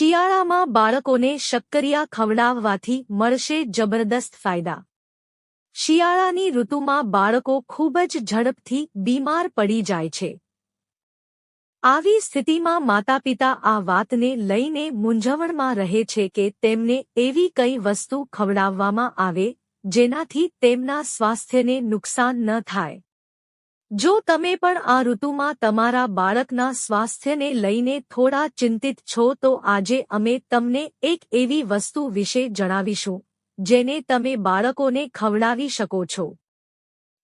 શિયાળામાં બાળકોને શક્કરિયા ખવડાવવાથી મળશે જબરદસ્ત ફાયદા. શિયાળાની ઋતુમાં બાળકો ખૂબ જ ઝડપથી બીમાર પડી જાય છે. આવી સ્થિતિમાં માતાપિતા આ વાતને લઈને મૂંઝવણમાં રહે છે કે તેમને એવી કઈ વસ્તુ ખવડાવવામાં આવે, જેનાથી તેમના સ્વાસ્થ્યને નુકસાન ન થાય. જો તમે પણ આ ઋતુમાં તમારા બાળકના સ્વાસ્થ્યને લઈને થોડા ચિંતિત છો, તો આજે અમે તમને એક એવી વસ્તુ વિશે જણાવીશું, જેને તમે બાળકોને ખવડાવી શકો છો.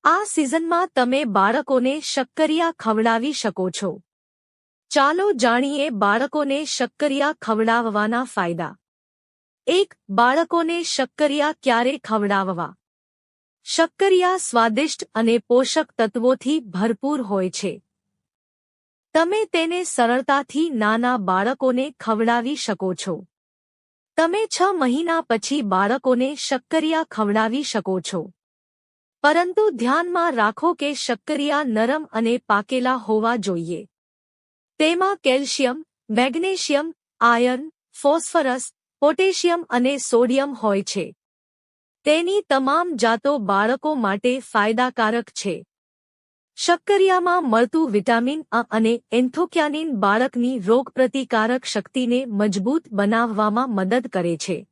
આ સિઝનમાં તમે બાળકોને શક્કરિયા ખવડાવી શકો છો. ચાલો જાણીએ બાળકોને શક્કરિયા ખવડાવવાના ફાયદા. એક, બાળકોને શક્કરિયા ક્યારે ખવડાવવા? શક્કરિયા સ્વાદિષ્ટ અને પોષક તત્વોથી ભરપૂર હોય છે. તમે તેને સરળતાથી નાના બાળકોને ખવડાવી શકો છો. તમે છ મહિના પછી બાળકોને શક્કરિયા ખવડાવી શકો છો. પરંતુ ધ્યાનમાં રાખો કે શક્કરિયા નરમ અને પાકેલા હોવા જોઈએ. તેમાં calcium, magnesium, iron, phosphorus, potassium અને સોડિયમ હોય છે. તેની તમામ જાતો બાળકો માટે ફાયદાકારક છે. શક્કરિયામાં મળતું વિટામિન અ અને એન્થોક્યાનિન બાળકની રોગપ્રતિકારક શક્તિને મજબૂત બનાવવામાં મદદ કરે છે.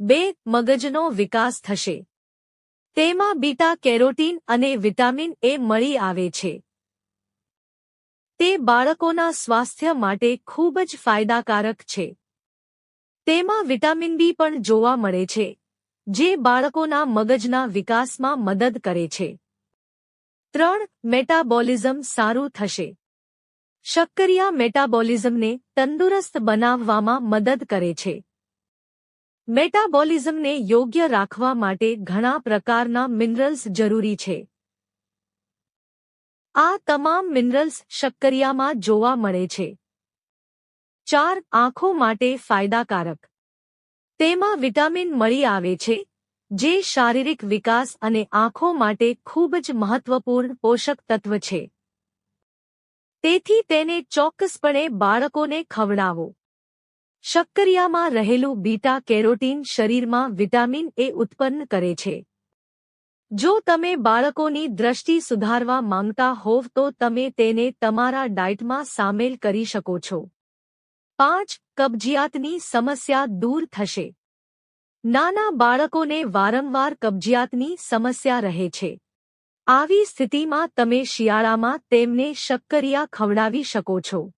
બે, મગજનો વિકાસ થશે. તેમાં બીટા કેરોટીન અને વિટામિન એ મળી આવે છે. તે બાળકોના સ્વાસ્થ્ય માટે ખૂબ જ ફાયદાકારક છે. તેમાં વિટામિન બી પણ જોવા મળે છે. જે બાળકોના મગજના વિકાસમાં મદદ કરે છે. ત્રણ, મેટાબોલિઝમ સારું થશે. શક્કરિયા મેટાબોલિઝમને તંદુરસ્ત બનાવવામાં મદદ કરે છે. મેટાબોલિઝમને યોગ્ય રાખવા માટે ઘણા પ્રકારના મિનરલ્સ જરૂરી છે. આ તમામ મિનરલ્સ શક્કરિયામાં જોવા મળે છે. ચાર, આંખો માટે ફાયદાકારક. તેમાં વિટામિન મળી આવે છે, જે શારીરિક વિકાસ અને આંખો માટે ખૂબ જ મહત્વપૂર્ણ પોષક તત્વ છે. તેથી તેને ચોક્કસપણે બાળકોને ખવડાવો. શક્કરિયામાં રહેલું બીટા કેરોટીન શરીરમાં વિટામિન એ ઉત્પન્ન કરે છે. જો તમે બાળકોની દ્રષ્ટિ સુધારવા માંગતા હોવ તો તમે તેને તમારા ડાયટમાં સામેલ કરી શકો છો. પાંચ કબજિયાતની સમસ્યા દૂર થશે. નાના બાળકોને વારંવાર કબજિયાતની સમસ્યા રહે છે. આવી સ્થિતિમાં તમે શિયાળામાં તેમને શક્કરિયા ખવડાવી શકો છો.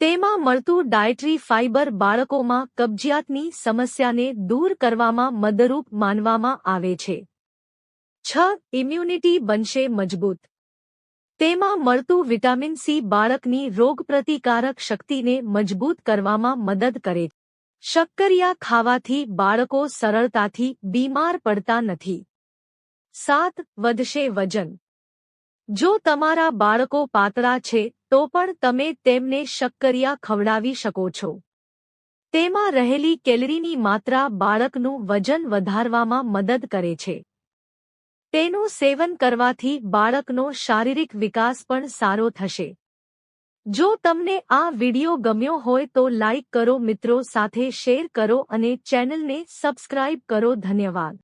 તેમાં મળતું ડાયટરી ફાઇબર બાળકોમાં કબજિયાતની સમસ્યાને દૂર કરવામાં મદરૂપ માનવામાં આવે છે. છ, ઇમ્યુનિટી બનશે મજબૂત. તેમાં મળતું વિટામિન સી બાળકની રોગપ્રતિકારક શક્તિને મજબૂત કરવામાં મદદ કરે શક્કરિયા ખાવાથી બાળકો સરળતાથી બીમાર પડતા નથી. સાત, વધશે વજન. જો તમારા બાળકો પાતળા છે, તો પણ તમે તેમને શક્કરિયા ખવડાવી શકો છો. તેમાં રહેલી કેલરીની માત્રા બાળકનું વજન વધારવામાં મદદ કરે છે. તેનું સેવન કરવાથી બાળકનો શારીરિક વિકાસ પણ સારો થશે. જો તમને આ વિડિયો ગમ્યો હોય તો લાઇક કરો, મિત્રો સાથે શેર કરો અને ચેનલને સબસ્ક્રાઇબ કરો. ધન્યવાદ.